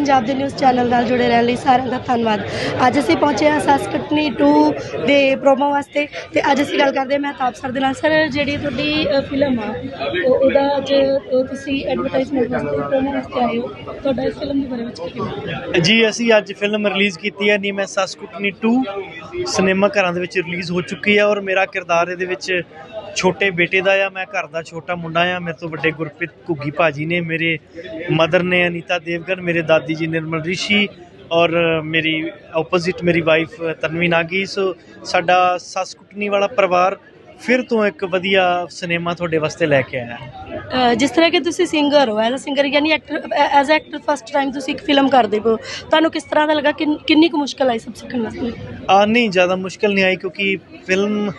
ਪੰਜਾਬ ਦੇ news channel ਨਾਲ ਜੁੜੇ ਰਹਿਣ ਲਈ ਸਾਰਿਆਂ ਦਾ ਧੰਨਵਾਦ। ਅੱਜ ਅਸੀਂ ਪਹੁੰਚੇ ਹਾਂ ਸੱਸ ਕਟਨੀ 2 ਦੇ ਪ੍ਰੋਮੋ ਵਾਸਤੇ ਤੇ ਅੱਜ ਅਸੀਂ ਗੱਲ ਕਰਦੇ ਹਾਂ ਮਹਿਤਾਬ ਸਰ ਦੇ ਨਾਲ। ਸਰ ਜਿਹੜੀ ਤੁਹਾਡੀ ਫਿਲਮ ਆ, ਉਹ- ਉਹਦਾ ਅੱਜ ਤੁਸੀਂ ਐਡਵਰਟਾਈਜ਼ਮੈਂਟ ਵਾਸਤੇ ਪ੍ਰੋਮੋ ਵਾਸਤੇ ਆਏ ਹੋ। ਤੁਹਾਡਾ ਇਸ ਫਿਲਮ ਦੇ ਬਾਰੇ ਵਿੱਚ ਕੀ ਕਹਿਣਾ? ਜੀ, ਅਸੀਂ ਅੱਜ ਫਿਲਮ ਰਿਲੀਜ਼ ਕੀਤੀ ਹੈ ਨੀ ਮੈਂ ਸੱਸ 2 ਸਿਨੇਮਾ ਘਰਾਂ ਦੇ ਵਿੱਚ ਰਿਲੀਜ਼ ਹੋ ਚੁੱਕੀ ਹੈ ਔਰ ਮੇਰਾ ਕਿਰਦਾਰ ਇਹਦੇ ਵਿੱਚ ਛੋਟੇ ਬੇਟੇ ਦਾ ਆ, ਮੈਂ ਘਰ ਦਾ ਛੋਟਾ ਮੁੰਡਾ ਆ, ਮੇਰੇ ਤੋਂ ਵੱਡੇ ਗੁਰਪ੍ਰੀਤ ਘੁੱਗੀ ਭਾਜੀ ਨੇ, ਮੇਰੇ ਮਦਰ ਨੇ, ਅਨੀਤਾ ਦੇਵਗਨ, ਮੇਰੇ ਦਾਦੀ ਜੀ ਨਿਰਮਲ ਰਿਸ਼ੀ ਔਰ ਮੇਰੀ ਆਪੋਜ਼ਿਟ ਮੇਰੀ ਵਾਈਫ ਤਨਵੀ ਨਾਗੀ। ਸੋ ਸਾਡਾ ਸੱਸ ਕੁੱਟਣੀ ਵਾਲਾ ਪਰਿਵਾਰ ਫਿਰ ਤੋਂ ਇੱਕ ਵਧੀਆ ਸਿਨੇਮਾ ਤੁਹਾਡੇ ਵਾਸਤੇ ਲੈ ਕੇ ਆਇਆ। ਜਿਸ ਤਰ੍ਹਾਂ ਕਿ ਤੁਸੀਂ ਸਿੰਗਰ ਹੋ ਐਜ਼ ਅ ਸਿੰਗਰ ਯਾਨੀ actor as a actor first time ਤੁਸੀਂ ਇੱਕ ਫਿਲਮ ਕਰਦੇ ਹੋ। ਤੁਹਾਨੂੰ ਕਿਸ ਤਰ੍ਹਾਂ ਦਾ ਲੱਗਾ? ਕਿੰਨ- ਕੁ ਮੁਸ਼ਕਲ ਆਈ ਸਭ ਸਿੱਖਣ ਵਾਸਤੇ? ਆ ਨਹੀਂ ਜ਼ਿਆਦਾ ਮੁਸ਼ਕਲ ਨਹੀਂ ਆਈ ਕਿਉਂਕਿ ਫਿਲਮ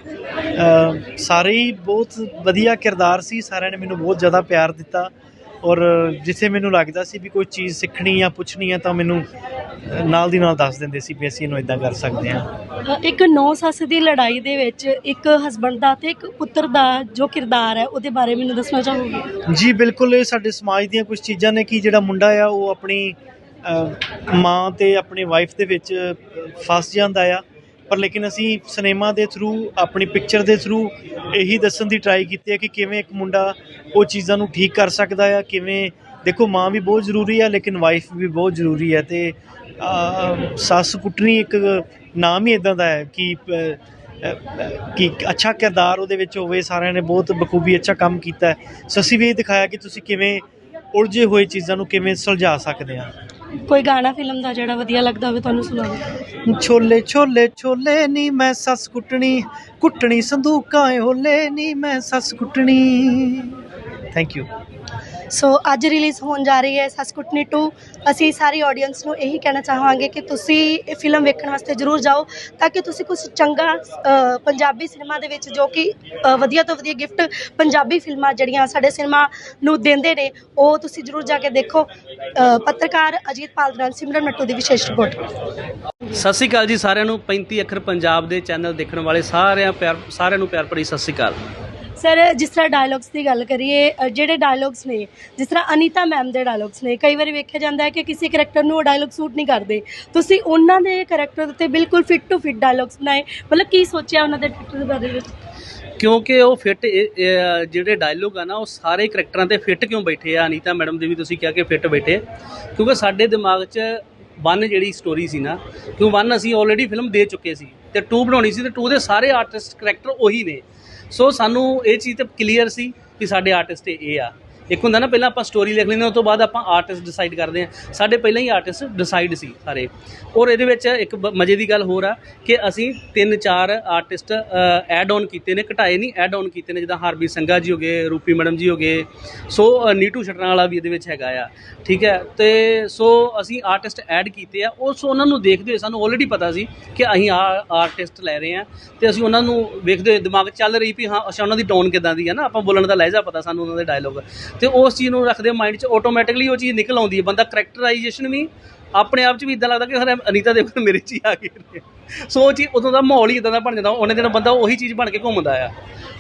ਸਾਰੇ ਹੀ ਬਹੁਤ ਵਧੀਆ ਕਿਰਦਾਰ ਸੀ ਸਾਰਿਆਂ ਨੇ ਮੈਨੂੰ ਬਹੁਤ ਜ਼ਿਆਦਾ ਪਿਆਰ ਦਿੱਤਾ। ਔਰ ਜਿੱਥੇ ਮੈਨੂੰ ਲੱਗਦਾ ਸੀ ਵੀ ਕੋਈ ਚੀਜ਼ ਸਿੱਖਣੀ ਜਾਂ ਪੁੱਛਣੀ ਹੈ ਤਾਂ ਮੈਨੂੰ ਨਾਲ ਦੀ ਨਾਲ ਦੱਸ ਦਿੰਦੇ ਸੀ ਵੀ ਅਸੀਂ ਇਹਨੂੰ ਇਦਾਂ ਕਰ ਸਕਦੇ ਹਾਂ। ਇੱਕ ਨੌ ਸੱਸ ਦੀ ਲੜਾਈ ਦੇ ਵਿੱਚ ਇੱਕ ਹਸਬੰਡ ਦਾ ਤੇ ਇੱਕ ਪੁੱਤਰ ਦਾ ਜੋ ਕਿਰਦਾਰ ਹੈ ਉਹਦੇ ਬਾਰੇ ਮੈਨੂੰ ਦੱਸਣਾ ਚਾਹੋਗੇ? ਜੀ ਬਿਲਕੁਲ ਇਹ ਸਾਡੇ ਸਮਾਜ ਦੀਆਂ ਕੁਝ ਚੀਜ਼ਾਂ ਨੇ ਕਿ ਜਿਹੜਾ ਮੁੰਡਾ ਆ ਉਹ ਆਪਣੀ ਮਾਂ ਤੇ ਆਪਣੀ ਵਾਈਫ ਦੇ ਵਿੱਚ ਫਸ ਜਾਂਦਾ ਆ। ਪਰ ਲੇਕਿਨ ਅਸੀਂ ਸਿਨੇਮਾ ਦੇ ਥਰੂ, ਆਪਣੀ ਪਿਕਚਰ ਦੇ ਥਰੂ ਇਹੀ ਦੱਸਣ ਦੀ ਟਰਾਈ ਕੀਤੀ ਹੈ ਕਿ ਕਿਵੇਂ ਇੱਕ ਮੁੰਡਾ ਉਹ ਚੀਜ਼ਾਂ ਨੂੰ ਠੀਕ ਕਰ ਸਕਦਾ ਆ, ਕਿਵੇਂ, ਦੇਖੋ ਮਾਂ ਵੀ ਬਹੁਤ ਜ਼ਰੂਰੀ ਆ, ਲੇਕਿਨ ਵਾਈਫ ਵੀ ਬਹੁਤ ਜ਼ਰੂਰੀ ਹੈ ਤੇ ਸੱਸ ਕੁੱਟਣੀ ਇੱਕ ਨਾਮ ਹੀ ਇਦਾਂ ਦਾ ਹੈ ਕਿ ਕਿ ਅੱਛਾ ਕਿਰਦਾਰ ਉਹਦੇ ਵਿੱਚ ਹੋਵੇ, ਸਾਰਿਆਂ ਨੇ ਬਹੁਤ ਬਖੂਬੀ ਅੱਛਾ ਕੰਮ ਕੀਤਾ ਸੋ ਅਸੀਂ ਵੀ ਇਹ ਦਿਖਾਇਆ ਕਿ ਤੁਸੀਂ ਕਿਵੇਂ ਉਲਝੇ ਹੋਏ ਚੀਜ਼ਾਂ ਨੂੰ ਕਿਵੇਂ ਸੁਲਝਾ ਸਕਦੇ ਆ। ਕੋਈ ਗਾਣਾ, ਫਿਲਮ ਦਾ ਜਿਹੜਾ ਵਧੀਆ ਲੱਗਦਾ ਹੋਵੇ, ਤੁਹਾਨੂੰ ਸੁਣਾਓ। ਛੋਲੇ ਛੋਲੇ ਛੋਲੇ ਨੀ ਮੈਂ ਸੱਸ ਕੁੱਟਣੀ ਕੁੱਟਣੀ ਸੰਦੂਕਾਂ, ਏ ਹੋਲੇ ਨੀ ਮੈਂ ਸੱਸ ਕੁੱਟਣੀ। ਥੈਂਕ ਯੂ ਸੋ ਅੱਜ ਰਿਲੀਜ਼ ਹੋਣ ਜਾ ਰਹੀ ਹੈ ਸਸਕੁਟਨੀ 2 ਅਸੀਂ ਸਾਰੀ ਆਡੀਅנס ਨੂੰ ਇਹੀ ਕਹਿਣਾ ਚਾਹਾਂਗੇ ਕਿ ਤੁਸੀਂ ਇਹ ਫਿਲਮ ਵੇਖਣ ਵਾਸਤੇ ਜ਼ਰੂਰ ਜਾਓ ਤਾਂ ਕਿ ਤੁਸੀਂ ਕੁਝ ਚੰਗਾ ਪੰਜਾਬੀ ਸਿਨੇਮਾ ਦੇ ਵਿੱਚ ਜੋ ਕਿ ਵਧੀਆ ਤੋਂ ਵਧੀਆ ਗਿਫਟ ਪੰਜਾਬੀ ਫਿਲਮਾਂ ਜਿਹੜੀਆਂ ਸਾਡੇ ਸਿਨੇਮਾ ਨੂੰ ਦਿੰਦੇ ਨੇ ਉਹ ਤੁਸੀਂ ਜ਼ਰੂਰ ਜਾ ਕੇ ਦੇਖੋ। ਪੱਤਰਕਾਰ ਅਜੀਤ ਪਾਲ ਦੌਰਾਨ ਸਿਮਰਨ ਮੱਟੂ ਦੀ ਵਿਸ਼ੇਸ਼ ਰਿਪੋਰਟ। ਸਤਿ ਸ਼੍ਰੀ ਅਕਾਲ ਜੀ ਸਾਰਿਆਂ ਨੂੰ। 35 ਅੱਖਰ ਪੰਜਾਬ ਦੇ ਚੈਨਲ ਦੇਖਣ ਵਾਲੇ ਸਾਰਿਆਂ ਪਿਆਰ ਸਾਰਿਆਂ ਨੂੰ ਪਿਆਰ ਭਰੀ ਸਤਿ ਸ਼੍ਰੀ ਅਕਾਲ। ਸਰ ਜਿਸ ਤਰ੍ਹਾਂ ਡਾਇਲੌਗਸ ਦੀ ਗੱਲ ਕਰੀਏ ਅ, ਜਿਹੜੇ ਡਾਇਲੌਗਸ ਨੇ ਜਿਸ ਤਰ੍ਹਾਂ ਅਨੀਤਾ ਮੈਮ ਦੇ ਡਾਇਲੌਗਸ ਨੇ ਕਈ ਵਾਰੀ ਵੇਖਿਆ ਜਾਂਦਾ ਹੈ ਕਿ ਕਿਸੇ ਕਰੈਕਟਰ ਨੂੰ ਉਹ ਡਾਇਲੌਗ ਸੂਟ ਨਹੀਂ ਕਰਦੇ। ਤੁਸੀਂ ਉਹਨਾਂ ਦੇ ਕਰੈਕਟਰ ਉੱਤੇ ਬਿਲਕੁਲ ਫਿੱਟ ਟੂ ਫਿੱਟ ਡਾਇਲੌਗਸ ਬਣਾਏ। ਮਤਲਬ ਕੀ ਸੋਚਿਆ ਉਹਨਾਂ ਦੇ ਕਰੈਕਟਰ ਦੇ ਬਾਰੇ ਵਿੱਚ? ਕਿਉਂਕਿ ਉਹ ਫਿੱਟ ਜਿਹੜੇ ਡਾਇਲੋਗ ਆ ਨਾ ਉਹ ਸਾਰੇ ਕਰੈਕਟਰਾਂ ਤੇ ਫਿੱਟ ਕਿਉਂ ਬੈਠੇ ਆ? ਅਨੀਤਾ ਮੈਡਮ ਦੇ ਵੀ ਤੁਸੀਂ ਕਿਹਾ ਕਿ ਫਿੱਟ ਬੈਠੇ। ਕਿਉਂਕਿ ਸਾਡੇ ਦਿਮਾਗ 'ਚ ਵਨ ਜਿਹੜੀ ਸਟੋਰੀ ਸੀ ਨਾ ਕਿਉਂ ਵਨ ਅਸੀਂ ਆਲਰੇਡੀ ਫਿਲਮ ਦੇ ਚੁੱਕੇ ਸੀ। ਤੇ ਟੂ ਬਣਾਉਣੀ ਸੀ ਤੇ ਟੂ ਦੇ ਸਾਰੇ ਆਰਟਿਸਟ ਕਰੈਕਟਰ ਉਹੀ ਨੇ। ਸੋ ਸਾਨੂੰ ਇਹ ਚੀਜ਼ ਤੇ ਕਲੀਅਰ ਸੀ ਕਿ ਸਾਡੇ ਆਰਟਿਸਟ ਇਹ ਆ। ਇੱਕ ਹੁੰਦਾ ਨਾ, ਪਹਿਲਾਂ ਆਪਾਂ ਸਟੋਰੀ ਲਿਖ ਲੈਂਦੇ ਹਾਂ ਉਸ ਤੋਂ ਬਾਅਦ ਆਪਾਂ ਆਰਟਿਸਟ ਡਿਸਾਈਡ ਕਰਦੇ ਹਾਂ। ਸਾਡੇ ਪਹਿਲਾਂ ਹੀ ਆਰਟਿਸਟ ਡਿਸਾਈਡ ਸੀ ਸਾਰੇ। ਔਰ ਇਹਦੇ ਵਿੱਚ ਇੱਕ ਮਜ਼ੇ ਦੀ ਗੱਲ ਹੋਰ ਆ ਕਿ ਅਸੀਂ ਤਿੰਨ ਚਾਰ ਆਰਟਿਸਟ ਐਡ ਆਨ ਕੀਤੇ ਨੇ, ਘਟਾਏ ਨਹੀਂ ਐਡ ਆਨ ਕੀਤੇ ਨੇ, ਜਿੱਦਾਂ ਹਰਬੀਰ ਸੰਘਾ ਜੀ ਹੋ ਗਏ, ਰੂਪੀ ਮੈਡਮ ਜੀ ਹੋ ਗਏ। ਸੋ ਨੀਟੂ ਛਟਰਾਂ ਵਾਲਾ ਵੀ ਇਹਦੇ ਵਿੱਚ ਹੈਗਾ ਆ, ਠੀਕ ਹੈ? ਤੇ ਸੋ, ਅਸੀਂ ਆਰਟਿਸਟ ਐਡ ਕੀਤੇ ਆ। ਉਸ ਉਹਨਾਂ ਨੂੰ ਦੇਖਦੇ ਹੋਏ ਸਾਨੂੰ ਆਲਰੇਡੀ ਪਤਾ ਸੀ ਕਿ ਅਸੀਂ ਆ ਆਰਟਿਸਟ ਲੈ ਰਹੇ ਆ ਤੇ ਅਸੀਂ ਉਹਨਾਂ ਨੂੰ ਵੇਖਦੇ ਹੋਏ ਦਿਮਾਗ ਚੱਲ ਰਹੀ ਵੀ ਹਾਂ, ਅੱਛਾ, ਉਹਨਾਂ ਦੀ ਟੋਨ ਕਿਦਾਂ ਦੀ ਹੈ ਨਾ? ਆਪਾਂ ਬੋਲਣ ਦਾ ਲਹਿਜਾ ਪਤਾ ਸਾਨੂੰ ਉਹਨਾਂ ਦੇ ਡਾਇਲੋਗ ਤੇ ਉਸ ਚੀਜ਼ ਨੂੰ ਰੱਖਦੇ ਮਾਈਂਡ 'ਚ ਆਟੋਮੈਟਿਕਲੀ ਉਹ ਚੀਜ਼ ਨਿਕਲ ਆਉਂਦੀ ਹੈ। ਬੰਦਾ ਕਰੈਕਟਰਾਈਜੇਸ਼ਨ ਵੀ ਆਪਣੇ ਆਪ 'ਚ ਵੀ ਇਦਾਂ ਲੱਗਦਾ ਕਿ ਹਰੇ ਅਨੀਤਾ ਦੇਵਗਨ ਮੇਰੇ 'ਚ ਹੀ ਆ ਗਏ ਨੇ ਸੋ ਉਹ ਚੀਜ਼ ਉਦੋਂ ਦਾ ਮਾਹੌਲ ਹੀ ਇਦਾਂ ਦਾ ਬਣ ਜਾਂਦਾ। ਉਹਨੇ ਦਿਨ ਬੰਦਾ ਉਹੀ ਚੀਜ਼ ਬਣ ਕੇ ਘੁੰਮਦਾ ਆ।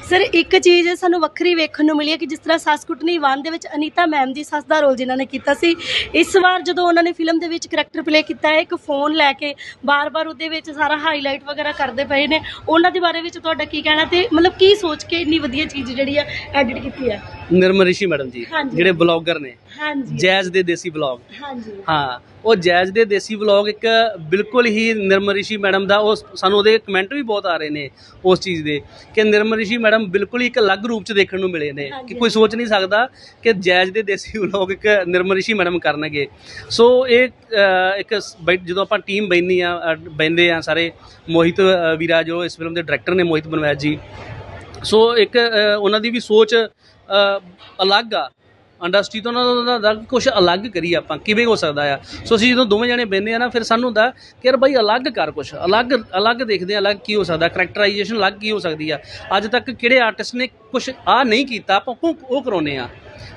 ਸਰ, ਇੱਕ ਚੀਜ਼ ਸਾਨੂੰ ਵੱਖਰੀ ਵੇਖਣ ਨੂੰ ਮਿਲੀ ਹੈ ਕਿ ਜਿਸ ਤਰ੍ਹਾਂ ਸੱਸ ਕੁੱਟਣੀ ਵਨ ਦੇ ਵਿੱਚ ਅਨੀਤਾ ਮੈਮ ਦੀ ਸੱਸ ਦਾ ਰੋਲ ਜਿਨ੍ਹਾਂ ਨੇ ਕੀਤਾ ਸੀ, ਇਸ ਵਾਰ ਜਦੋਂ ਉਹਨਾਂ ਨੇ ਫਿਲਮ ਦੇ ਵਿੱਚ ਕਰੈਕਟਰ ਪਲੇ ਕੀਤਾ ਹੈ, ਇੱਕ ਫੋਨ ਲੈ ਕੇ ਬਾਰ-ਬਾਰ ਉਹਦੇ ਵਿੱਚ ਸਾਰਾ ਹਾਈਲਾਈਟ ਵਗੈਰਾ ਕਰਦੇ ਪਏ ਨੇ। ਉਹਨਾਂ ਦੇ ਬਾਰੇ ਵਿੱਚ ਤੁਹਾਡਾ ਕੀ ਕਹਿਣਾ ਤੇ ਮਤਲਬ ਕੀ ਸੋਚ ਕੇ ਇੰਨੀ ਵਧੀਆ ਚੀਜ਼ ਜਿਹੜੀ ਆ ਐਡਿਟ ਕੀਤੀ ਹੈ? ਨਿਰਮਲ ਰਿਸ਼ੀ ਮੈਡਮ ਜੀ ਹਾਂਜੀ। ਜਿਹੜੇ ਬਲੌਗਰ ਨੇ। ਹਾਂਜੀ। ਜੈਜ਼ ਦੇ ਦੇਸੀ ਬਲੌਗ ਹਾਂਜੀ। ਹਾਂ ਉਹ ਜੈਜ਼ ਦੇ ਦੇਸੀ ਵਲੌਗ ਇੱਕ ਬਿਲਕੁਲ ਹੀ ਨਿਰਮਲ ਰਿਸ਼ੀ ਮੈਡਮ ਦਾ ਉਹ ਸਾਨੂੰ ਉਹਦੇ ਕਮੈਂਟ ਵੀ ਬਹੁਤ ਆ ਰਹੇ ਨੇ ਉਸ ਚੀਜ਼ ਦੇ ਕਿ ਨਿਰਮਲ ਰਿਸ਼ੀ ਮੈਡਮ ਬਿਲਕੁਲ ਹੀ ਇੱਕ ਅਲੱਗ ਰੂਪ ਚ ਦੇਖਣ ਨੂੰ ਮਿਲੇ ਨੇ ਹਾਂਜੀ। ਕਿ ਕੋਈ ਸੋਚ ਨਹੀਂ ਸਕਦਾ ਕਿ ਜੈਜ਼ ਦੇ ਦੇਸੀ ਵਲੌਗ ਇੱਕ ਨਿਰਮਲ ਰਿਸ਼ੀ ਮੈਡਮ ਕਰਨਗੇ। ਸੋ ਇਹ ਅ, ਇੱਕ ਸ- ਬੈ- ਜਦੋਂ ਆਪਾਂ ਟੀਮ ਬੈਠੀ ਆ ਅ, ਬਹਿੰਦੇ ਆ ਸਾਰੇ ਮੋਹਿਤ ਅ, ਵੀਰਾ ਜੋ ਇਸ ਫਿਲਮ ਦੇ ਡਾਇਰੈਕਟਰ ਨੇ ਮੋਹਿਤ ਬਨਵੈਦ ਜੀ ਸੋ ਇੱਕ ਉਹਨਾਂ ਦੀ ਵੀ ਸੋਚ ਅਲੱਗ ਆ। ਇੰਡਸਟਰੀ ਤੋਂ ਉਹਨਾਂ ਦਾ ਕੁਝ ਅਲੱਗ ਕਰੀ ਆਪਾਂ, ਕਿਵੇਂ ਹੋ ਸਕਦਾ ਆ? ਸੋ ਅਸੀਂ ਜਦੋਂ ਦੋਵੇਂ ਜਣੇ ਬੈੰਦੇ ਆ ਨਾ, ਫਿਰ ਸਾਨੂੰ ਹੁੰਦਾ ਕਿ ਯਾਰ ਬਾਈ ਅਲੱਗ ਕਰ ਕੁਝ ਅਲੱਗ ਅਲੱਗ ਦੇਖਦੇ ਆ, ਅਲੱਗ ਕੀ ਹੋ ਸਕਦਾ ਕਰੈਕਟਰਾਈਜੇਸ਼ਨ ਅਲੱਗ ਕੀ ਹੋ ਸਕਦੀ ਆ? ਅੱਜ ਤੱਕ ਕਿਹੜੇ ਆਰਟਿਸਟ ਨੇ ਕੁਝ ਆ ਨਹੀਂ ਕੀਤਾ, ਆਪਾਂ ਉਹ ਉਹ ਕਰਾਉਨੇ ਆ।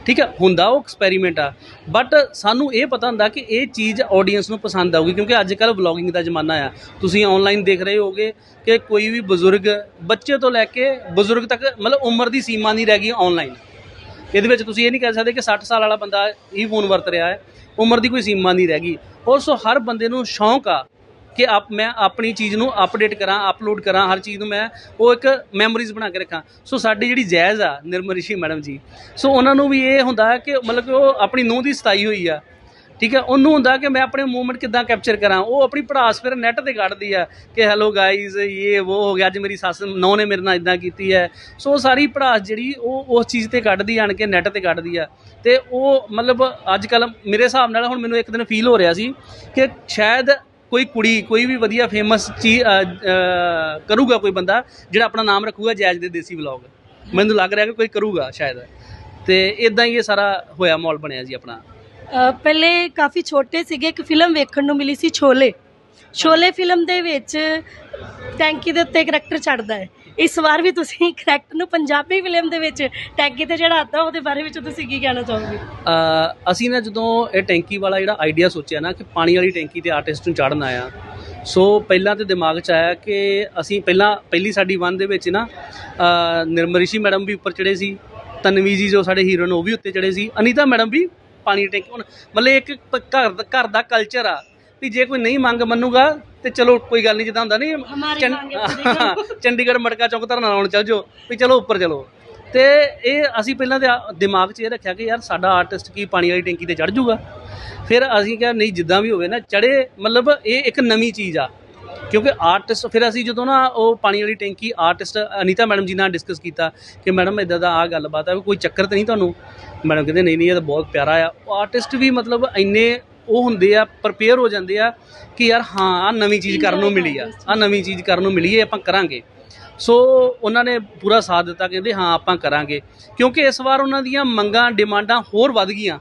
ਠੀਕ ਹੈ ਹੁੰਦਾ ਉਹ ਐਕਸਪੈਰੀਮੈਂਟ ਆ। ਬਟ ਸਾਨੂੰ ਇਹ ਪਤਾ ਹੁੰਦਾ ਕਿ ਇਹ ਚੀਜ਼ ਆਡੀਅנס ਨੂੰ ਪਸੰਦ ਆਊਗੀ, ਕਿਉਂਕਿ ਅੱਜ ਕੱਲ੍ਹ ਵਲੌਗਿੰਗ ਦਾ ਜ਼ਮਾਨਾ ਆ। ਤੁਸੀਂ ਆਨਲਾਈਨ ਦੇਖ ਰਹੇ ਹੋਗੇ ਕਿ ਕੋਈ ਵੀ ਬਜ਼ੁਰਗ ਬੱਚੇ ਤੋਂ ਲੈ ਕੇ ਬਜ਼ੁਰਗ ਤੱਕ, ਮਤਲਬ ਉਮਰ ਦੀ ਸੀਮਾ ਨਹੀਂ ਰਹਿ ਗਈ ਆਨਲਾਈਨ ਇਹਦੇ ਵਿੱਚ ਤੁਸੀਂ ਇਹ ਨਹੀਂ ਕਹਿ ਸਕਦੇ ਕਿ 60 ਸਾਲ ਵਾਲਾ ਬੰਦਾ ਹੀ ਫੋਨ ਵਰਤ ਰਿਹਾ ਹੈ, ਉਮਰ ਦੀ ਕੋਈ ਸੀਮਾ ਨਹੀਂ ਰਹਿ ਗਈ। ਔਰ ਸੋ ਹਰ ਬੰਦੇ ਨੂੰ ਸ਼ੌਂਕ ਆ ਕਿ ਆਪ ਮੈਂ ਆਪਣੀ ਚੀਜ਼ ਨੂੰ ਅਪਡੇਟ ਕਰਾਂ ਅਪਲੋਡ ਕਰਾਂ, ਹਰ ਚੀਜ਼ ਨੂੰ ਮੈਂ ਉਹ ਇੱਕ ਮੈਮਰੀਜ਼ ਬਣਾ ਕੇ ਰੱਖਾਂ। ਸੋ ਸਾਡੀ ਜਿਹੜੀ ਜੈਜ਼ ਆ, ਨਿਰਮਲ ਰਿਸ਼ੀ ਮੈਡਮ ਜੀ, ਸੋ ਉਹਨਾਂ ਨੂੰ ਵੀ ਇਹ ਹੁੰਦਾ ਕਿ ਮਤਲਬ ਕਿ ਉਹ ਆਪਣੀ ਨੂੰਹ ਦੀ ਸਤਾਈ ਹੋਈ ਆ। ਠੀਕ ਹੈ? ਉਹਨੂੰ ਹੁੰਦਾ ਕਿ ਮੈਂ ਆਪਣੇ ਮੂਵਮੈਂਟ ਕਿੱਦਾਂ ਕੈਪਚਰ ਕਰਾਂ? ਉਹ ਆਪਣੀ ਪੜਾਸ ਫਿਰ ਨੈਟ ਤੇ ਕੱਢਦੀ ਆ ਕਿ ਹੈਲੋ ਗਾਇਜ਼ ਇਹ ਉਹ ਹੋ ਗਿਆ, ਅੱਜ ਮੇਰੀ ਸੱਸ ਨੌ ਨੇ ਮੇਰੇ ਨਾਲ ਇਦਾਂ ਕੀਤੀ ਹੈ। ਸੋ ਉਹ ਸਾਰੀ ਪੜਾਸ ਜਿਹੜੀ ਉਹ ਉਸ ਚੀਜ਼ ਤੇ ਕੱਢਦੀ ਆਣ ਕੇ ਨੈਟ ਤੇ ਕੱਢਦੀ ਆ। ਤੇ ਉਹ ਮਤਲਬ ਅੱਜ ਕੱਲ ਮੇਰੇ ਹਿਸਾਬ ਨਾਲ ਹੁਣ ਮੈਨੂੰ ਇੱਕ ਦਿਨ ਫੀਲ ਹੋ ਰਿਹਾ ਸੀ ਕਿ ਸ਼ਾਇਦ ਕੋਈ ਕੁੜੀ, ਕੋਈ ਵੀ ਵਧੀਆ ਫੇਮਸ ਚੀਜ਼ ਕਰੂਗਾ ਕੋਈ ਬੰਦਾ ਜਿਹੜਾ ਆਪਣਾ ਨਾਮ ਰੱਖੂਗਾ ਜੈਜ ਦੇ ਦੇਸੀ ਵਲੌਗ। ਮੈਨੂੰ ਲੱਗ ਰਿਹਾ ਕਿ ਕੋਈ ਕਰੂਗਾ ਸ਼ਾਇਦ। ਤੇ ਇਦਾਂ ਹੀ ਇਹ ਸਾਰਾ ਹੋਇਆ ਮਾਹੌਲ ਬਣਿਆ ਜੀ ਆਪਣਾ। ਪਹਿਲੇ ਕਾਫੀ ਛੋਟੇ ਸੀਗੇ ਇੱਕ ਫਿਲਮ ਵੇਖਣ ਨੂੰ ਮਿਲੀ ਸੀ ਛੋਲੇ। ਛੋਲੇ ਫਿਲਮ ਦੇ ਵਿੱਚ ਟੈਂਕੀ ਦੇ ਉੱਤੇ ਕਰੈਕਟਰ ਚੜਦਾ ਹੈ। ਇਸ ਵਾਰ ਵੀ ਤੁਸੀਂ ਕਰੈਕਟਰ ਨੂੰ ਪੰਜਾਬੀ ਫਿਲਮ ਦੇ ਵਿੱਚ ਟੈਂਕੀ ਤੇ ਚੜਾਤਾ ਉਹਦੇ ਬਾਰੇ ਵਿੱਚ ਤੁਸੀਂ ਕੀ ਕਹਿਣਾ ਚਾਹੋਗੇ? ਅਸੀਂ ਨਾ ਜਦੋਂ ਇਹ ਟੈਂਕੀ ਵਾਲਾ ਜਿਹੜਾ ਆਈਡੀਆ ਸੋਚਿਆ ਨਾ ਕਿ ਪਾਣੀ ਵਾਲੀ ਟੈਂਕੀ ਤੇ ਆਰਟਿਸਟ ਨੂੰ ਚੜ੍ਹਨਾ ਆ ਸੋ ਪਹਿਲਾਂ ਤੇ ਦਿਮਾਗ 'ਚ ਆਇਆ ਕਿ ਅਸੀਂ ਪਹਿਲਾਂ ਪਹਿਲੀ ਸਾਡੀ ਵਨ ਦੇ ਵਿੱਚ ਨਾ ਅ, ਰਿਸ਼ੀ ਮੈਡਮ ਵੀ ਉੱਪਰ ਚੜੇ ਸੀ ਤਨਵੀ ਜੀ ਜੋ ਸਾਡੇ ਹੀਰੋ ਨੇ ਉਹ ਵੀ ਉੱਤੇ ਚੜੇ ਸੀ ਅਨੀਤਾ ਮੈਡਮ ਵੀ ਪਾਣੀ ਦੀ ਟੈਂਕੀ ਹੁਣ ਮਤਲਬ ਇੱਕ ਪ- ਘਰ ਦਾ ਘਰ ਦਾ ਕਲਚਰ ਆ ਵੀ ਜੇ ਕੋਈ ਨਹੀਂ ਮੰਗ ਮੰਨੂਗਾ ਤੇ ਚਲੋ ਕੋਈ ਗੱਲ ਨਹੀਂ ਜਿੱਦਾਂ ਹੁੰਦਾ ਨਹੀਂ ਹਮਾਰੀ ਚੰਡ- ਮੰਗ ਹੈ ਪੂਰੀ ਕਰੋ। ਚੰਡੀਗੜ੍ਹ ਮਟਕਾ ਚੌਂਕ ਧਰਨਾ ਲਾਉਣ ਚੱਲ ਜਾਓ ਵੀ ਚਲੋ ਉੱਪਰ ਚਲੋ। ਤੇ ਇਹ ਅਸੀਂ ਪਹਿਲਾਂ ਤੇ ਆ- ਦਿਮਾਗ 'ਚ ਇਹ ਰੱਖਿਆ ਕਿ ਯਾਰ ਸਾਡਾ ਆਰਟਿਸਟ ਕੀ ਪਾਣੀ ਵਾਲੀ ਟੈਂਕੀ ਤੇ ਚੜ ਜਾਊਗਾ ਫਿਰ ਅਸੀਂ ਕਿਹਾ ਨਹੀਂ ਜਿੱਦਾਂ ਵੀ ਹੋਵੇ ਨਾ ਚੜੇ ਮਤਲਬ ਇਹ ਇੱਕ ਨਵੀਂ ਚੀਜ਼ ਆ। ਕਿਉਂਕਿ ਆਰਟਿਸਟ ਫਿਰ ਅਸੀਂ ਜਦੋਂ ਨਾ ਉਹ ਪਾਣੀ ਵਾਲੀ ਟੈਂਕੀ ਆਰਟਿਸਟ ਅਨੀਤਾ ਮੈਡਮ ਜੀ ਨਾਲ ਡਿਸਕਸ ਕੀਤਾ ਕਿ ਮੈਡਮ ਇਦਾਂ ਦਾ ਆ ਗੱਲਬਾਤ ਆ ਵੀ ਕੋਈ ਚੱਕਰ ਤਾਂ ਨਹੀਂ ਤੁਹਾਨੂੰ? ਮੈਡਮ ਕਹਿੰਦੇ, ਨਹੀਂ ਨਹੀਂ, ਇਹ ਤਾਂ ਬਹੁਤ ਪਿਆਰਾ ਆ। ਉਹ ਆਰਟਿਸਟ ਵੀ ਮਤਲਬ ਇੰਨੇ ਉਹ ਹੁੰਦੇ ਆ ਪ੍ਰਪੇਅਰ ਹੋ ਜਾਂਦੇ ਆ ਕਿ ਯਾਰ, ਹਾਂ ਆ ਨਵੀਂ ਚੀਜ਼ ਕਰਨ ਨੂੰ ਮਿਲੀ ਆ ਆ ਨਵੀਂ ਚੀਜ਼ ਕਰਨ ਨੂੰ ਮਿਲੀ ਹੈ ਆਪਾਂ ਕਰਾਂਗੇ। ਸੋ ਉਹਨਾਂ ਨੇ ਪੂਰਾ ਸਾਥ ਦਿੱਤਾ, ਕਹਿੰਦੇ, ਹਾਂ, ਆਪਾਂ ਕਰਾਂਗੇ। ਕਿਉਂਕਿ ਇਸ ਵਾਰ ਉਹਨਾਂ ਦੀਆਂ ਮੰਗਾਂ, ਡਿਮਾਂਡਾਂ ਹੋਰ ਵੱਧ ਗਈਆਂ।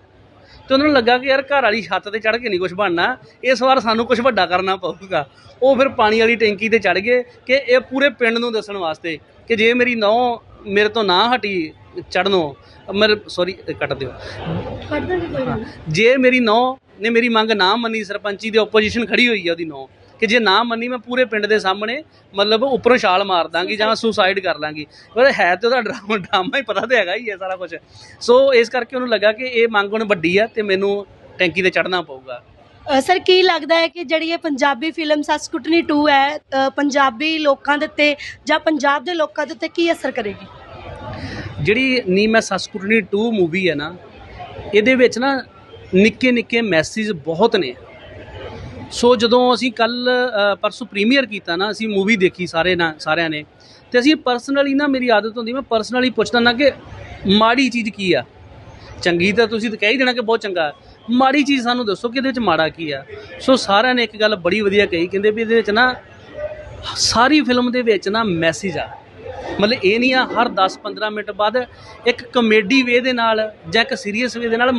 ਤੇ ਉਹਨਾਂ ਨੂੰ ਲੱਗਾ ਕਿ ਯਾਰ, ਘਰ ਵਾਲੀ ਛੱਤ ਤੇ ਚੜ੍ਹ ਕੇ ਨਹੀਂ ਕੁਝ ਬਣਨਾ, ਇਸ ਵਾਰ ਸਾਨੂੰ ਕੁਝ ਵੱਡਾ ਕਰਨਾ ਪਊਗਾ। ਉਹ ਫਿਰ ਪਾਣੀ ਵਾਲੀ ਟੈਂਕੀ ਤੇ ਚੜ੍ਹ ਗਏ ਕਿ ਇਹ ਪੂਰੇ ਪਿੰਡ ਨੂੰ ਦੱਸਣ ਵਾਸਤੇ ਕਿ ਜੇ ਮੇਰੀ ਨੌ ਮੇਰੇ ਤੋਂ ਨਾ ਹਟੀ ਚੜਨੋਂ ਮੇਰੇ ਸੌਰੀ ਕੱਟ ਦਿਓ। ਕੱਢ ਦਾਂਗੇ ਕੋਈ ਗੱਲ ਜੇ ਮੇਰੀ ਨੌ ਨੇ ਮੇਰੀ ਮੰਗ ਨਾ ਮੰਨੀ ਸਰਪੰਚੀ ਦੀ ਆਪੋਜੀਸ਼ਨ ਖੜੀ ਹੋਈ ਆ ਉਹਦੀ ਨੌ ਕਿ ਜੇ ਨਾ ਮੰਨੀ ਮੈਂ ਪੂਰੇ ਪਿੰਡ ਦੇ ਸਾਹਮਣੇ ਮਤਲਬ ਉੱਪਰੋਂ ਛਾਲ ਮਾਰ ਦਾਂਗੀ ਜਾਂ ਸੁਸਾਈਡ ਕਰ ਲਾਂਗੀ। ਪਰ ਹੈ ਤੇ ਉਹਦਾ ਡਰਾਮਾ ਡਰਾਮਾ ਹੀ ਪਤਾ ਤੇ ਹੈਗਾ ਹੀ ਹੈ ਸਾਰਾ ਕੁਝ ਸੋ ਇਸ ਕਰਕੇ ਉਹਨੂੰ ਲੱਗਾ ਕਿ ਇਹ ਮੰਗ ਹੁਣ ਵੱਡੀ ਆ ਤੇ ਮੈਨੂੰ ਟੈਂਕੀ ਤੇ ਚੜਨਾ ਪਊਗਾ। ਅ, ਸਰ ਕੀ ਲੱਗਦਾ ਹੈ ਕਿ ਜਿਹੜੀ ਇਹ ਪੰਜਾਬੀ ਫਿਲਮ ਸਸਕੁਟਨੀ 2 ਹੈ ਅ, ਪੰਜਾਬੀ ਲੋਕਾਂ ਦੇ ਉੱਤੇ ਜਾਂ ਪੰਜਾਬ ਦੇ ਲੋਕਾਂ ਦੇ ਉੱਤੇ ਕੀ ਅਸਰ ਕਰੇਗੀ? ਜਿਹੜੀ ਨੀ ਮੈਂ ਸਸਕੁਟਨੀ 2 ਮੂਵੀ ਹੈ ਨਾ, ਇਹਦੇ ਵਿੱਚ ਨਾ ਨਿੱਕੇ ਨਿੱਕੇ ਮੈਸੇਜ ਬਹੁਤ ਨੇ। ਸੋ ਜਦੋਂ ਅਸੀਂ ਕੱਲ ਪਰਸੋਂ ਪ੍ਰੀਮੀਅਰ ਕੀਤਾ ਨਾ, ਅਸੀਂ ਮੂਵੀ ਦੇਖੀ ਸਾਰੇ ਨਾ, ਸਾਰਿਆਂ ਨੇ, ਤੇ ਅਸੀਂ ਪਰਸਨਲੀ ਨਾ ਮੇਰੀ ਆਦਤ ਹੁੰਦੀ, ਮੈਂ ਪਰਸਨਲੀ ਪੁੱਛਦਾ ਨਾ ਕਿ ਮਾੜੀ ਚੀਜ਼ ਕੀ ਆ? ਚੰਗੀ ਤਾਂ ਤੁਸੀਂ ਤਾਂ ਕਹਿ ਹੀ ਦੇਣਾ ਕਿ ਬਹੁਤ ਚੰਗਾ। ਮਾੜੀ ਚੀਜ਼ ਸਾਨੂੰ ਦੱਸੋ ਕਿ ਇਹਦੇ ਵਿੱਚ ਮਾੜਾ ਕੀ ਆ? ਸੋ ਸਾਰਿਆਂ ਨੇ ਇੱਕ ਗੱਲ ਬੜੀ ਵਧੀਆ ਕਹੀ, ਕਹਿੰਦੇ ਵੀ ਇਹਦੇ ਵਿੱਚ ਨਾ ਸਾਰੀ ਫਿਲਮ ਦੇ ਵਿੱਚ ਨਾ ਮੈਸੇਜ ਆ। ਮਤਲਬ ਇਹ ਨਹੀਂ ਆ, ਹਰ 10-15 ਮਿੰਟ ਬਾਅਦ ਇੱਕ ਕਮੇਡੀ ਵੇ ਦੇ ਨਾਲ ਜਾਂ ਇੱਕ ਸੀਰੀਅਸ ਵੇ ਦੇ ਨਾਲ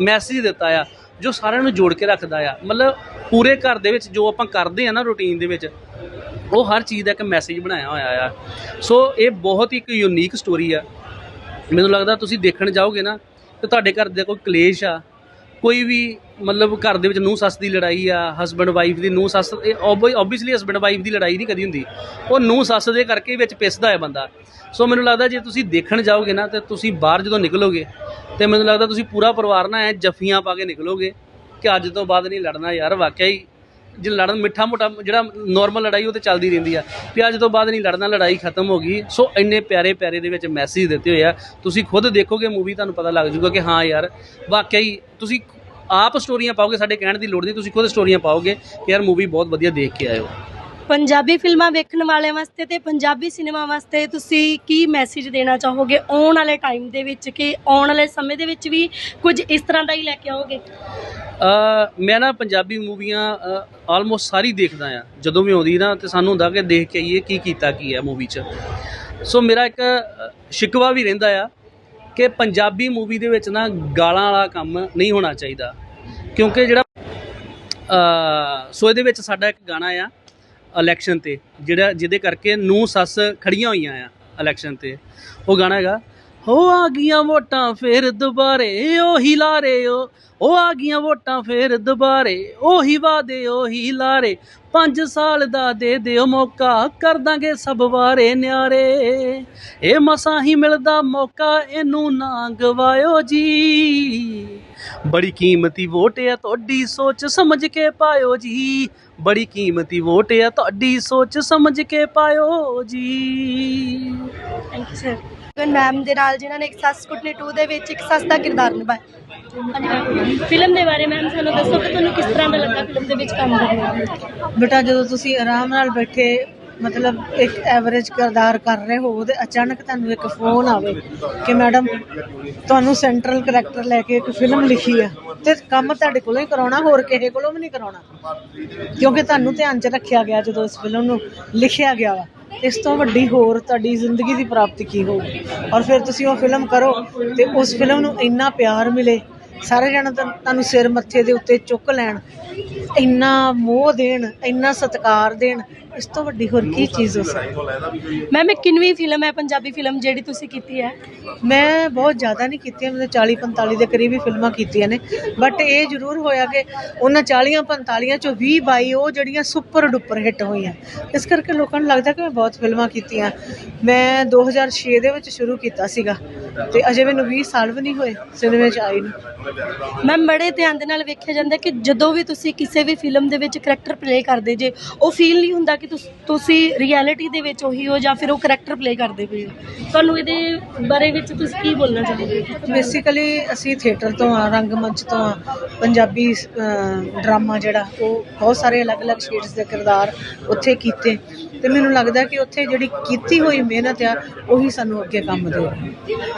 ਮੈਸੇਜ ਦਿੱਤਾ ਆ, ਜੋ ਸਾਰਿਆਂ ਨੂੰ ਜੋੜ ਕੇ ਰੱਖਦਾ ਆ। ਮਤਲਬ ਪੂਰੇ ਘਰ ਦੇ ਵਿੱਚ ਜੋ ਆਪਾਂ ਕਰਦੇ ਆ ਨਾ ਰੂਟੀਨ ਦੇ ਵਿੱਚ, ਉਹ ਹਰ ਚੀਜ਼ ਦਾ ਇੱਕ ਮੈਸੇਜ ਬਣਾਇਆ ਹੋਇਆ ਆ। ਸੋ ਇਹ ਬਹੁਤ ਹੀ ਇੱਕ ਯੂਨੀਕ ਸਟੋਰੀ ਆ। ਮੈਨੂੰ ਲੱਗਦਾ ਤੁਸੀਂ ਦੇਖਣ ਜਾਓਗੇ ਨਾ, ਤੇ ਤੁਹਾਡੇ ਘਰ ਦੇ ਕੋਈ ਕਲੇਸ਼ ਆ ਕੋਈ ਵੀ ਮਤਲਬ ਘਰ ਦੇ ਵਿੱਚ ਨੂੰਹ ਸੱਸ ਦੀ ਲੜਾਈ ਆ ਹਸਬੰਡ ਵਾਈਫ ਦੀ ਨੂੰਹ ਸੱਸ, ਇਹ ਓਬਵੀਅਸਲੀ ਹਸਬੰਡ ਵਾਈਫ ਦੀ ਲੜਾਈ ਨਹੀਂ ਕਦੀ ਹੁੰਦੀ। ਉਹ ਨੂੰਹ ਸੱਸ ਦੇ ਕਰਕੇ ਵਿੱਚ ਪਿਸਦਾ ਹੈ ਬੰਦਾ। ਸੋ ਮੈਨੂੰ ਲੱਗਦਾ ਜੇ ਤੁਸੀਂ ਦੇਖਣ ਜਾਓਗੇ ਨਾ, ਤੇ ਤੁਸੀਂ ਬਾਹਰ ਜਦੋਂ ਨਿਕਲੋਗੇ, ਤੇ ਮੈਨੂੰ ਲੱਗਦਾ ਤੁਸੀਂ ਪੂਰਾ ਪਰਿਵਾਰ ਨਾ ਐ ਜੱਫੀਆਂ ਪਾ ਕੇ ਨਿਕਲੋਗੇ ਕਿ ਅੱਜ ਤੋਂ ਬਾਅਦ ਨਹੀਂ ਲੜਨਾ ਯਾਰ, ਵਾਕਿਆ ਹੀ ਜੇ ਲੜਨ ਮਿੱਠਾ ਮੋਟਾ ਜਿਹੜਾ ਨਾਰਮਲ ਲੜਾਈ ਉਹ ਤੇ ਚੱਲਦੀ ਰਹਿੰਦੀ ਆ ਵੀ ਅੱਜ ਤੋਂ ਬਾਅਦ ਨਹੀਂ ਲੜਨਾ, ਲੜਾਈ ਖਤਮ ਹੋ ਗਈ। ਸੋ ਇੰਨੇ ਪਿਆਰੇ ਪਿਆਰੇ ਦੇ ਵਿੱਚ ਮੈਸੇਜ ਦਿੱਤੇ ਹੋਏ ਆ। ਤੁਸੀਂ ਖੁਦ ਦੇਖੋਗੇ ਮੂਵੀ ਤੁਹਾਨੂੰ ਪਤਾ ਲੱਗ ਜਾਊਗਾ ਕਿ ਹਾਂ ਯਾਰ, ਵਾਕਿਆ ਹੀ ਤੁਸੀਂ ਆਪ ਸਟੋਰੀਆਂ ਪਾਓਗੇ ਸਾਡੇ ਕਹਿਣ ਦੀ ਲੋੜ ਨਹੀਂ ਤੁਸੀਂ ਖੁਦ ਸਟੋਰੀਆਂ ਪਾਓਗੇ ਕਿ ਯਾਰ ਮੂਵੀ ਬਹੁਤ ਵਧੀਆ ਦੇਖ ਕੇ ਆਇਓ। ਪੰਜਾਬੀ ਫਿਲਮਾਂ ਵੇਖਣ ਵਾਲਿਆਂ ਵਾਸਤੇ ਤੇ ਪੰਜਾਬੀ ਸਿਨੇਮਾ ਵਾਸਤੇ ਤੁਸੀਂ ਕੀ ਮੈਸੇਜ ਦੇਣਾ ਚਾਹੋਗੇ ਆਉਣ ਵਾਲੇ ਟਾਈਮ ਦੇ ਵਿੱਚ ਕਿ ਆਉਣ ਵਾਲੇ ਸਮੇਂ ਦੇ ਵਿੱਚ ਵੀ ਕੁਝ ਇਸ ਤਰ੍ਹਾਂ ਦਾ ਹੀ ਲੈ ਕੇ ਆਓਗੇ? ਮੈਂ ਨਾ ਪੰਜਾਬੀ ਮੂਵੀਆਂ ਆਲਮੋਸਟ ਸਾਰੀ ਦੇਖਦਾ ਆ ਜਦੋਂ ਵੀ ਆਉਂਦੀ ਨਾ ਤੇ ਸਾਨੂੰ ਹੁੰਦਾ ਕਿ ਦੇਖ ਕੇ ਆਈਏ ਕੀ ਕੀਤਾ ਕੀ ਹੈ ਮੂਵੀ 'ਚ। ਸੋ ਮੇਰਾ ਇੱਕ ਸ਼ਿਕਵਾ ਵੀ ਰਹਿੰਦਾ ਆ। ਕਿ ਪੰਜਾਬੀ ਮੂਵੀ ਦੇ ਵਿੱਚ ਨਾ ਗਾਲਾਂ ਵਾਲਾ ਕੰਮ ਨਹੀਂ ਹੋਣਾ ਚਾਹੀਦਾ। ਕਿਉਂਕਿ ਜਿਹੜਾ ਸੋ ਇਹਦੇ ਵਿੱਚ ਸਾਡਾ ਇੱਕ ਗਾਣਾ ਆ ਇਲੈਕਸ਼ਨ ਤੇ, ਜਿਹੜਾ ਜਿਹਦੇ ਕਰਕੇ ਨੂੰ ਸੱਸ ਖੜੀਆਂ ਹੋਈਆਂ ਆ ਇਲੈਕਸ਼ਨ ਤੇ। ਉਹ ਗਾਣਾ ਹੈਗਾ ਹੋ ਆ ਗਈਆਂ ਵੋਟਾਂ ਫੇਰ ਦੁਬਾਰੇ, ਉਹੀ ਲਾਰੇ ਓ। ਉਹ ਆ ਗਈਆਂ ਵੋਟਾਂ ਫੇਰ ਦੁਬਾਰੇ, ਉਹੀ ਵਾਦੇ ਉਹੀ ਲਾਰੇ। ਪੰਜ ਸਾਲ ਦਾ ਦੇ ਦਿਓ ਮੌਕਾ, ਕਰ ਦਾਂਗੇ ਸਭ ਵਾਰੇ ਨਿਆਰੇ। ਇਹ ਮਸਾਂ ਹੀ ਮਿਲਦਾ ਮੌਕਾ, ਇਹਨੂੰ ਨਾ ਗਵਾਇਓ ਜੀ। ਬੜੀ ਕੀਮਤੀ ਵੋਟ ਆ, ਤੁਹਾਡੀ ਸੋਚ ਸਮਝ ਕੇ ਪਾਇਓ ਜੀ। ਬੜੀ ਕੀਮਤੀ ਵੋਟ ਆ ਤੁਹਾਡੀ ਸੋਚ ਸਮਝ ਕੇ ਪਾਇਓ ਜੀ। ਥੈਂਕ ਯੂ ਸਰ ਮੈਮ ਦੇ ਨਾਲ ਜਿਨ੍ਹਾਂ ਨੇ ਇੱਕ ਸੱਸ ਕੁੱਟਣੀ 2 ਦੇ ਵਿੱਚ ਇੱਕ ਸੱਸ ਦਾ ਕਿਰਦਾਰ ਨਿਭਾਇਆ। ਫਿਲਮ ਦੇ ਬਾਰੇ ਮੈਮ ਸਾਨੂੰ ਦੱਸੋ ਕਿ ਤੁਹਾਨੂੰ ਕਿਸ ਤਰ੍ਹਾਂ ਦਾ ਲੱਗਾ ਫਿਲਮ ਦੇ ਵਿੱਚ ਕੰਮ ਕਰਨਾ ਬੇਟਾ ਜਦੋਂ ਤੁਸੀਂ ਆਰਾਮ ਨਾਲ ਬੈਠੇ ਮਤਲਬ ਇੱਕ ਐਵਰੇਜ ਕਿਰਦਾਰ ਕਰ ਰਹੇ ਹੋ ਤੇ ਅਚਾਨਕ ਤੁਹਾਨੂੰ ਇੱਕ ਫੋਨ ਆਵੇ ਕਿ ਮੈਡਮ ਤੁਹਾਨੂੰ ਸੈਂਟਰਲ ਕਰੈਕਟਰ ਲੈ ਕੇ ਇੱਕ ਫਿਲਮ ਲਿਖੀ ਆ ਤੇ ਕੰਮ ਤੁਹਾਡੇ ਕੋਲੋਂ ਹੀ ਕਰਾਉਣਾ, ਹੋਰ ਕਿਸੇ ਕੋਲੋਂ ਵੀ ਨਹੀਂ ਕਰਾਉਣਾ। ਕਿਉਂਕਿ ਤੁਹਾਨੂੰ ਧਿਆਨ 'ਚ ਰੱਖਿਆ ਗਿਆ ਜਦੋਂ ਇਸ ਫਿਲਮ ਨੂੰ ਲਿਖਿਆ ਗਿਆ ਵਾ। ਇਸ ਤੋਂ ਵੱਡੀ ਹੋਰ ਤੁਹਾਡੀ ਜ਼ਿੰਦਗੀ ਦੀ ਪ੍ਰਾਪਤੀ ਕੀ ਹੋਊਗੀ? ਔਰ ਫਿਰ ਤੁਸੀਂ ਉਹ ਫਿਲਮ ਕਰੋ ਤੇ ਉਸ ਫਿਲਮ ਨੂੰ ਇੰਨਾ ਪਿਆਰ ਮਿਲੇ, ਸਾਰੇ ਜਣੇ ਤਾਂ ਤੁਹਾਨੂੰ ਸਿਰ ਮੱਥੇ ਦੇ ਉੱਤੇ ਚੁੱਕ ਲੈਣ ਇੰਨਾ ਮੋਹ ਦੇਣ ਇੰਨਾ ਸਤਿਕਾਰ ਦੇਣ ਇਸ ਤੋਂ ਵੱਡੀ ਹੋਰ ਕੀ ਚੀਜ਼ ਹੋ ਸਕਦੀ? ਮੈਮ ਇਹ ਕਿੰਨਵੀਂ ਫਿਲਮ ਹੈ ਪੰਜਾਬੀ ਫਿਲਮ ਜਿਹੜੀ ਤੁਸੀਂ ਕੀਤੀ ਹੈ? ਮੈਂ ਬਹੁਤ ਜ਼ਿਆਦਾ ਨਹੀਂ ਕੀਤੀਆਂ ਮੈਂ 40 45 ਦੇ ਕਰੀਬ ਹੀ ਫਿਲਮਾਂ ਕੀਤੀਆਂ ਨੇ। ਬਟ ਇਹ ਜ਼ਰੂਰ ਹੋਇਆ ਕਿ ਉਹਨਾਂ 40 45 ਚੋਂ 20 22 ਉਹ ਜਿਹੜੀਆਂ ਸੁਪਰ ਡੁਪਰ ਹਿੱਟ ਹੋਈਆਂ। ਇਸ ਕਰਕੇ ਲੋਕਾਂ ਨੂੰ ਲੱਗਦਾ ਕਿ ਮੈਂ ਬਹੁਤ ਫਿਲਮਾਂ ਕੀਤੀਆਂ। ਮੈਂ 2006 ਦੇ ਵਿੱਚ ਸ਼ੁਰੂ ਕੀਤਾ ਸੀਗਾ। ਤੇ ਅਜੇ ਮੈਨੂੰ 20 ਸਾਲ ਵੀ ਨਹੀਂ ਹੋਏ ਸਿਨੇਮੇ 'ਚ ਆਈ ਨੂੰ। ਮੈਮ ਬੜੇ ਧਿਆਨ ਦੇ ਨਾਲ ਵੇਖਿਆ ਜਾਂਦਾ ਕਿ ਜਦੋਂ ਵੀ ਤੁਸੀਂ ਕਿਸੇ ਵੀ ਫਿਲਮ ਦੇ ਵਿੱਚ ਕਰੈਕਟਰ ਪਲੇ ਕਰਦੇ ਜੇ ਉਹ ਫੀਲ ਨਹੀਂ ਹੁੰਦਾ ਕਿ ਤੁਸ- ਤੁਸੀਂ ਰਿਐਲਿਟੀ ਦੇ ਵਿੱਚ ਉਹੀ ਹੋ ਜਾਂ ਫਿਰ ਉਹ ਕਰੈਕਟਰ ਪਲੇ ਕਰਦੇ ਪਏ ਹੋ। ਤੁਹਾਨੂੰ ਇਹਦੇ ਬਾਰੇ ਵਿੱਚ ਤੁਸੀਂ ਕੀ ਬੋਲਣਾ ਚਾਹੋਗੇ? ਬੇਸਿਕਲੀ ਅਸੀਂ ਥੀਏਟਰ ਤੋਂ ਆ ਰੰਗਮੰਚ ਤੋਂ ਆ ਪੰਜਾਬੀ ਡਰਾਮਾ ਜਿਹੜਾ ਉਹ ਬਹੁਤ ਸਾਰੇ ਅਲੱਗ-ਅਲੱਗ ਸ਼ੇਡਸ ਦੇ ਕਿਰਦਾਰ ਉੱਥੇ ਕੀਤੇ। ਤੇ ਮੈਨੂੰ ਲੱਗਦਾ ਕਿ ਉੱਥੇ ਜਿਹੜੀ ਕੀਤੀ ਹੋਈ ਮਿਹਨਤ ਆ ਉਹੀ ਸਾਨੂੰ ਅੱਗੇ ਕੰਮ ਦੇ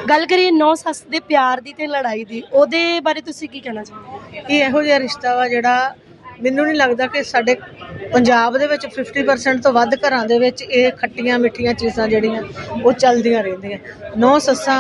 ਗੱਲ ਕਰੀਏ ਨੌ ਸੱਸ ਦੇ ਪਿਆਰ ਦੀ ਤੇ ਲੜਾਈ ਦੀ ਉਹਦੇ ਬਾਰੇ ਤੁਸੀਂ ਕੀ ਕਹਿਣਾ ਚਾਹੋਗੇ? ਇਹ ਇਹੋ ਜਿਹਾ ਰਿਸ਼ਤਾ ਵਾ ਜਿਹੜਾ ਮੈਨੂੰ ਨਹੀਂ ਲੱਗਦਾ ਕਿ ਸਾਡੇ ਪੰਜਾਬ ਦੇ ਵਿੱਚ 50% ਤੋਂ ਵੱਧ ਘਰਾਂ ਦੇ ਵਿੱਚ ਇਹ ਖੱਟੀਆਂ ਮਿੱਠੀਆਂ ਚੀਜ਼ਾਂ ਜਿਹੜੀਆਂ, ਉਹ ਚੱਲਦੀਆਂ ਰਹਿੰਦੀਆਂ। ਨੌ ਸੱਸਾਂ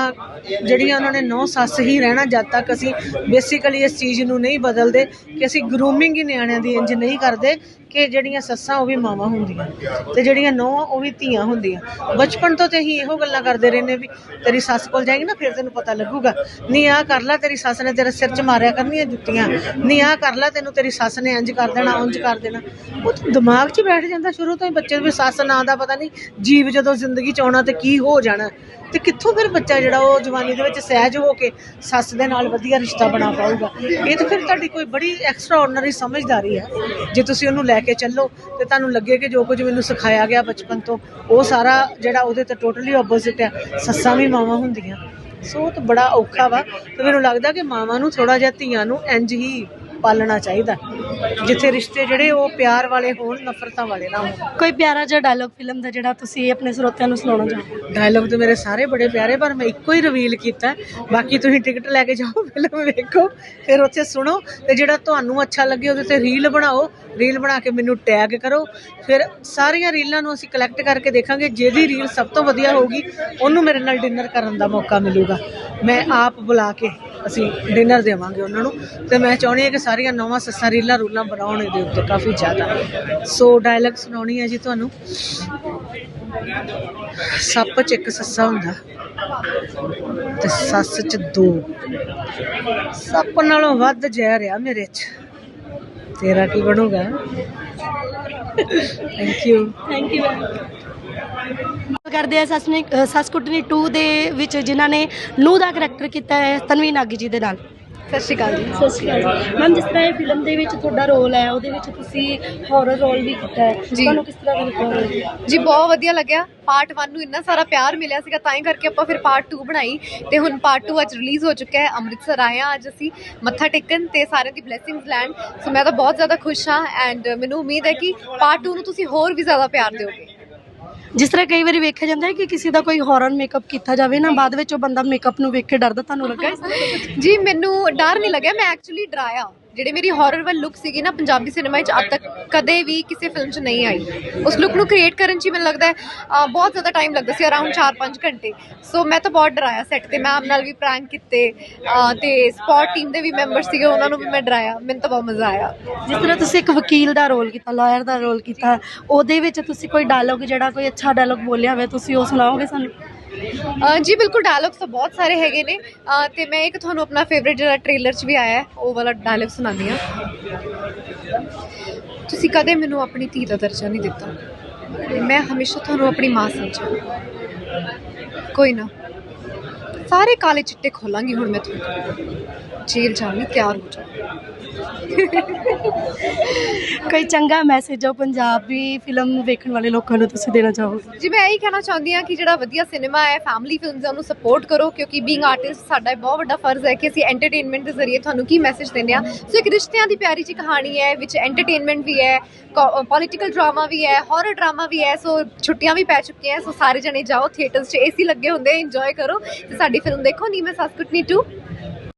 ਜਿਹੜੀਆਂ ਉਹਨਾਂ ਨੇ ਨੌ ਸੱਸ ਹੀ ਰਹਿਣਾ, ਜਦ ਤੱਕ ਅਸੀਂ ਬੇਸਿਕਲੀ ਇਸ ਚੀਜ਼ ਨੂੰ ਨਹੀਂ ਬਦਲਦੇ, ਕਿ ਅਸੀਂ ਗਰੂਮਿੰਗ ਹੀ ਨਿਆਣਿਆਂ ਦੀ ਇੰਜ ਨਹੀਂ ਕਰਦੇ, ਕਿ ਜਿਹੜੀਆਂ ਸੱਸਾਂ ਉਹ ਵੀ ਮਾਵਾਂ ਹੁੰਦੀਆਂ, ਤੇ ਜਿਹੜੀਆਂ ਨੌ ਉਹ ਵੀ ਧੀਆਂ ਹੁੰਦੀਆਂ। ਬਚਪਨ ਤੋਂ ਤੇ ਅਸੀਂ ਇਹੋ ਗੱਲਾਂ ਕਰਦੇ ਰਹਿੰਦੇ ਵੀ, ਤੇਰੀ ਸੱਸ ਕੋਲ ਜਾਏਗੀ ਨਾ, ਫਿਰ ਤੈਨੂੰ ਪਤਾ ਲੱਗੂਗਾ ਨਹੀਂ ਆਹ ਕਰ ਲੈ ਤੇਰੀ ਸੱਸ ਨੇ ਤੇਰੇ ਸਿਰ 'ਚ ਮਾਰਿਆ ਕਰਨੀਆਂ ਜੁੱਤੀਆਂ ਨਹੀਂ ਆਹ ਕਰ ਲੈ ਤੈਨੂੰ ਤੇਰੀ ਸੱਸ ਨੇ ਇੰਜ ਕਰ ਦੇਣਾ, ਉਂਝ ਕਰ ਦੇਣਾ। ਉਹ ਦਿਮਾਗ 'ਚ ਬੈਠ ਜਾਂਦਾ ਸ਼ੁਰੂ ਤੋਂ ਹੀ ਬੱਚੇ ਨੂੰ ਵੀ ਸੱਸ ਨਾਂ ਦਾ ਪਤਾ ਨਹੀਂ ਜੀਵ ਜਦੋਂ ਜ਼ਿੰਦਗੀ 'ਚ ਆਉਣਾ ਤੇ ਕੀ ਹੋ ਜਾਣਾ। ਤੇ ਕਿੱਥੋਂ ਫਿਰ ਬੱਚਾ ਜਿਹੜਾ ਉਹ ਜਵਾਨੀ ਦੇ ਵਿੱਚ ਸਹਿਜ ਹੋ ਕੇ ਸੱਸ ਦੇ ਨਾਲ ਵਧੀਆ ਰਿਸ਼ਤਾ ਬਣਾ ਪਾਊਗਾ। ਇਹ ਤਾਂ ਫਿਰ ਤੁਹਾਡੀ ਕੋਈ ਬੜੀ ਐਕਸਟਰਾ ਆਰਡੀਨਰੀ ਸਮਝਦਾਰੀ ਹੈ। ਜੇ ਤੁਸੀਂ ਉਹਨੂੰ ਲੈ ਕੇ ਚੱਲੋ ਤੇ ਤੁਹਾਨੂੰ ਲੱਗੇ ਕਿ ਜੋ ਕੁਝ ਮੈਨੂੰ ਸਿਖਾਇਆ ਗਿਆ ਬਚਪਨ ਤੋਂ, ਉਹ ਸਾਰਾ ਜਿਹੜਾ ਉਹਦੇ ਤੇ ਟੋਟਲੀ ਆਪੋਜ਼ਿਟ ਆ ਸੱਸਾਂ ਵੀ ਮਾਵਾਂ ਹੁੰਦੀਆਂ। ਸੋ ਉਹ ਤਾਂ ਬੜਾ ਔਖਾ ਵਾ। ਤੇ ਮੈਨੂੰ ਲੱਗਦਾ ਕਿ ਮਾਵਾਂ ਨੂੰ ਥੋੜਾ ਜਿਹਾ ਧੀਆਂ ਨੂੰ ਇੰਜ ਹੀ ਪਾਲਣਾ ਚਾਹੀਦਾ। ਜਿੱਥੇ ਰਿਸ਼ਤੇ ਜਿਹੜੇ ਉਹ ਪਿਆਰ ਵਾਲੇ ਹੋਣ ਨਫ਼ਰਤਾਂ ਵਾਲੇ ਨਾ ਹੋਣ। ਕੋਈ ਪਿਆਰਾ ਜਿਹਾ ਡਾਇਲੌਗ ਫਿਲਮ ਦਾ ਜਿਹੜਾ ਤੁਸੀਂ ਆਪਣੇ ਸਰੋਤਿਆਂ ਨੂੰ ਸੁਣਾਉਣਾ ਚਾਹੋਗੇ ਡਾਇਲੌਗ ਤੇ ਮੇਰੇ ਸਾਰੇ ਬੜੇ ਪਿਆਰੇ ਪਰ ਮੈਂ ਇੱਕੋ ਹੀ ਰਿਵੀਲ ਕੀਤਾ। ਬਾਕੀ ਤੁਸੀਂ ਟਿਕਟ ਲੈ ਕੇ ਜਾਓ ਫਿਲਮ ਵੇਖੋ ਫਿਰ ਉੱਥੇ ਸੁਣੋ ਤੇ ਜਿਹੜਾ ਤੁਹਾਨੂੰ ਅੱਛਾ ਲੱਗੇ ਉਹਦੇ ਤੇ ਰੀਲ ਬਣਾਓ। ਰੀਲ ਬਣਾ ਕੇ ਮੈਨੂੰ ਟੈਗ ਕਰੋ। ਫਿਰ ਸਾਰੀਆਂ ਰੀਲਾਂ ਨੂੰ ਅਸੀਂ ਕਲੈਕਟ ਕਰਕੇ ਦੇਖਾਂਗੇ। ਜਿਹਦੀ ਰੀਲ ਸਭ ਤੋਂ ਵਧੀਆ ਹੋਊਗੀ ਉਹਨੂੰ ਮੇਰੇ ਨਾਲ ਡਿਨਰ ਕਰਨ ਦਾ ਮੌਕਾ ਮਿਲੂਗਾ। ਮੈਂ ਆਪ ਬੁਲਾ ਕੇ ਅਸੀਂ ਡਿਨਰ ਦੇਵਾਂਗੇ ਉਹਨਾਂ ਨੂੰ। ਤੇ ਮੈਂ ਚਾਹੁੰਦੀ ਹਾਂ ਕਿ ਸਾਰੀਆਂ ਨਵਾਂ ਸੱਸਾਂ ਰੀਲਾਂ ਰੂਲਾਂ ਬਣਾਉਣ ਦੇ ਉੱਤੇ ਕਾਫੀ ਜ਼ਿਆਦਾ। ਸੋ ਡਾਇਲੌਗ ਸੁਣਾਉਣੀ ਹੈ ਜੀ ਤੁਹਾਨੂੰ। ਸੱਪ 'ਚ ਇੱਕ ਸੱਸਾ ਹੁੰਦਾ। ਤੇ ਸੱਸ 'ਚ ਦੋ। ਸੱਪ ਨਾਲੋਂ ਵੱਧ ਜ਼ਹਿਰ ਆ ਮੇਰੇ 'ਚ। ਤੇਰਾ ਕੀ ਬਣੂਗਾ? ਥੈਂਕ ਯੂ ਥੈਂਕ ਯੂ ਕਰਦੇ ਆ ਸੱਸ ਨੇ ਅ, ਸੱਸ ਕੁੱਟਣੀ 2 ਦੇ ਵਿੱਚ ਜਿਨ੍ਹਾਂ ਨੇ ਨੂੰਹ ਦਾ ਕਰੈਕਟਰ ਕੀਤਾ ਹੈ ਤਨਵੀ ਨਾਗੀ ਜੀ ਦੇ ਨਾਲ। ਸਤਿ ਸ਼੍ਰੀ ਅਕਾਲ ਜੀ। ਸਤਿ ਸ਼੍ਰੀ ਅਕਾਲ ਮੈਮ ਜਿਸ ਤਰ੍ਹਾਂ ਇਹ ਫਿਲਮ ਦੇ ਵਿੱਚ ਤੁਹਾਡਾ ਰੋਲ ਹੈ ਉਹਦੇ ਵਿੱਚ ਤੁਸੀਂ ਹੌਰਰ ਰੋਲ ਵੀ ਕੀਤਾ ਹੈ। ਜੀ। ਤੁਹਾਨੂੰ ਕਿਸ ਤਰ੍ਹਾਂ ਦਾ ਲੱਗਾ ਜੀ ਬਹੁਤ ਵਧੀਆ ਲੱਗਿਆ। ਪਾਰਟ 1 ਨੂੰ ਇੰਨਾ ਸਾਰਾ ਪਿਆਰ ਮਿਲਿਆ ਸੀਗਾ ਤਾਂ ਹੀ ਕਰਕੇ ਆਪਾਂ ਫਿਰ ਪਾਰਟ 2 ਬਣਾਈ। ਤੇ ਹੁਣ ਪਾਰਟ 2 ਅੱਜ ਰਿਲੀਜ਼ ਹੋ ਚੁੱਕਾ ਹੈ। ਅੰਮ੍ਰਿਤਸਰ ਆਏ ਹਾਂ ਅੱਜ ਅਸੀਂ ਮੱਥਾ ਟੇਕਣ ਤੇ ਸਾਰਿਆਂ ਦੀ ਬਲੇਸਿੰਗਸ ਲੈਣ। ਸੋ ਮੈਂ ਤਾਂ ਬਹੁਤ ਜ਼ਿਆਦਾ ਖੁਸ਼ ਹਾਂ ਐਂਡ ਮੈਨੂੰ ਉਮੀਦ ਹੈ ਕਿ ਪਾਰਟ 2 ਨੂੰ ਤੁਸੀਂ ਹੋਰ ਵੀ ਜ਼ਿਆਦਾ ਪਿਆਰ ਦਿਓਗੇ। ਜਿਸ ਤਰ੍ਹਾਂ ਕਈ ਵਾਰੀ ਵੇਖਿਆ ਜਾਂਦਾ ਹੈ ਕਿ ਕਿਸੇ ਦਾ ਕੋਈ ਹੌਰਰ ਮੇਕਅਪ ਕੀਤਾ ਜਾਵੇ ਨਾ, ਬਾਅਦ ਵਿੱਚ ਉਹ ਬੰਦਾ ਮੇਕਅਪ ਨੂੰ ਵੇਖ ਕੇ ਡਰਦਾ, ਤੁਹਾਨੂੰ ਲੱਗਾ ਜੀ, ਮੈਨੂੰ ਡਰ ਨਹੀਂ ਲੱਗਿਆ, ਮੈਂ ਐਕਚੁਅਲੀ ਡਰਾਇਆ ਜਿਹੜੇ ਮੇਰੀ ਹਾਰਰ ਵਾਲ ਲੁੱਕ ਸੀਗੀ ਨਾ ਪੰਜਾਬੀ ਸਿਨੇਮਾ ਵਿੱਚ ਅੱਜ ਤੱਕ ਕਦੇ ਵੀ ਕਿਸੇ ਫਿਲਮ 'ਚ ਨਹੀਂ ਆਈ। ਉਸ ਲੁੱਕ ਨੂੰ ਕ੍ਰੀਏਟ ਕਰਨ 'ਚ ਹੀ ਮੈਨੂੰ ਲੱਗਦਾ ਹੈ ਬਹੁਤ ਜ਼ਿਆਦਾ ਟਾਈਮ ਲੱਗਦਾ ਸੀ ਅਰਾਊਂਡ 4-5 ਘੰਟੇ। ਸੋ ਮੈਂ ਤਾਂ ਬਹੁਤ ਡਰਾਇਆ ਸੈੱਟ ਤੇ। ਮੈਮ ਨਾਲ ਵੀ ਪ੍ਰੈਂਕ ਕੀਤੇ ਅਹ, ਤੇ ਸਪੋਰਟ ਟੀਮ ਦੇ ਵੀ ਮੈਂਬਰ ਸੀਗੇ ਉਹਨਾਂ ਨੂੰ ਵੀ ਮੈਂ ਡਰਾਇਆ। ਮੈਨੂੰ ਤਾਂ ਬਹੁਤ ਮਜ਼ਾ ਆਇਆ। ਜਿਸ ਤਰ੍ਹਾਂ ਤੁਸੀਂ ਇੱਕ ਵਕੀਲ ਦਾ ਰੋਲ ਕੀਤਾ ਲਾਇਰ ਦਾ ਰੋਲ ਕੀਤਾ ਉਹਦੇ ਵਿੱਚ ਤੁਸੀਂ ਕੋਈ ਡਾਇਲੋਗ ਜਿਹੜਾ ਕੋਈ ਅੱਛਾ ਡਾਇਲੋਗ ਬੋਲਿਆ ਹੋਵੇ ਤੁਸੀਂ ਉਹ ਸੁਣਾਓਗੇ ਸਾਨੂੰ? ਜੀ ਬਿਲਕੁਲ ਡਾਇਲੌਗਸ ਤਾਂ ਬਹੁਤ ਸਾਰੇ ਹੈਗੇ ਨੇ। ਅ, ਤੇ ਮੈਂ ਇੱਕ ਤੁਹਾਨੂੰ ਆਪਣਾ ਫੇਵਰਿਟ ਜਿਹੜਾ ਟ੍ਰੇਲਰ 'ਚ ਵੀ ਆਇਆ ਉਹ ਵਾਲਾ ਡਾਇਲੌਗ ਸੁਣਾਉਂਦੀ ਹਾਂ। ਤੁਸੀਂ ਕਦੇ ਮੈਨੂੰ ਆਪਣੀ ਧੀ ਦਾ ਦਰਜਾ ਨਹੀਂ ਦਿੱਤਾ। ਮੈਂ ਹਮੇਸ਼ਾ ਤੁਹਾਨੂੰ ਆਪਣੀ ਮਾਂ ਸਮਝਾਂ। ਕੋਈ ਨਾ। ਸਾਰੇ ਕਾਲੇ ਚਿੱਟੇ ਖੋਲਾਂਗੀ ਹੁਣ ਮੈਂ ਤੁਹਾਨੂੰ। ਜੇਲ੍ਹ ਜਾਣ ਲਈ ਤਿਆਰ ਹੋ ਜਾ ਕੋਈ ਚੰਗਾ ਮੈਸੇਜ ਜੋ ਪੰਜਾਬੀ ਫਿਲਮ ਵੇਖਣ ਵਾਲੇ ਲੋਕਾਂ ਨੂੰ ਤੁਸੀਂ ਦੇਣਾ ਚਾਹੋਗੇ? ਜੀ ਮੈਂ ਇਹੀ ਕਹਿਣਾ ਚਾਹੁੰਦੀ ਹਾਂ ਕਿ ਜਿਹੜਾ ਵਧੀਆ ਸਿਨੇਮਾ ਹੈ ਫੈਮਿਲੀ ਫਿਲਮਸ ਉਹਨੂੰ ਸਪੋਰਟ ਕਰੋ ਕਿਉਂਕਿ ਬੀਇੰਗ ਆਰਟਿਸਟ ਸਾਡਾ ਇਹ ਬਹੁਤ ਵੱਡਾ ਫਰਜ਼ ਹੈ ਕਿ ਅਸੀਂ ਐਂਟਰਟੇਨਮੈਂਟ ਦੇ ਜ਼ਰੀਏ ਤੁਹਾਨੂੰ ਕੀ ਮੈਸੇਜ ਦਿੰਦੇ ਹਾਂ। ਸੋ ਇੱਕ ਰਿਸ਼ਤਿਆਂ ਦੀ ਪਿਆਰੀ ਜਿਹੀ ਕਹਾਣੀ ਹੈ ਵਿੱਚ ਐਂਟਰਟੇਨਮੈਂਟ ਵੀ ਹੈ ਪੋਲਿਟੀਕਲ ਡਰਾਮਾ ਵੀ ਹੈ ਹਾਰਰ ਡਰਾਮਾ ਵੀ ਹੈ ਸੋ ਛੁੱਟੀਆਂ ਵੀ ਪੈ ਚੁੱਕੀਆਂ ਸੋ ਸਾਰੇ ਜਣੇ ਜਾਓ ਥੀਏਟਰਸ 'ਚ ਏਸੀ ਲੱਗੇ ਹੁੰਦੇ ਇੰਜੋਏ ਕਰੋ ਤੇ ਸਾਡੀ ਫਿਲਮ ਦੇਖੋ ਨੀ ਮੈਂ ਸਸਕੁਟਨੀ 2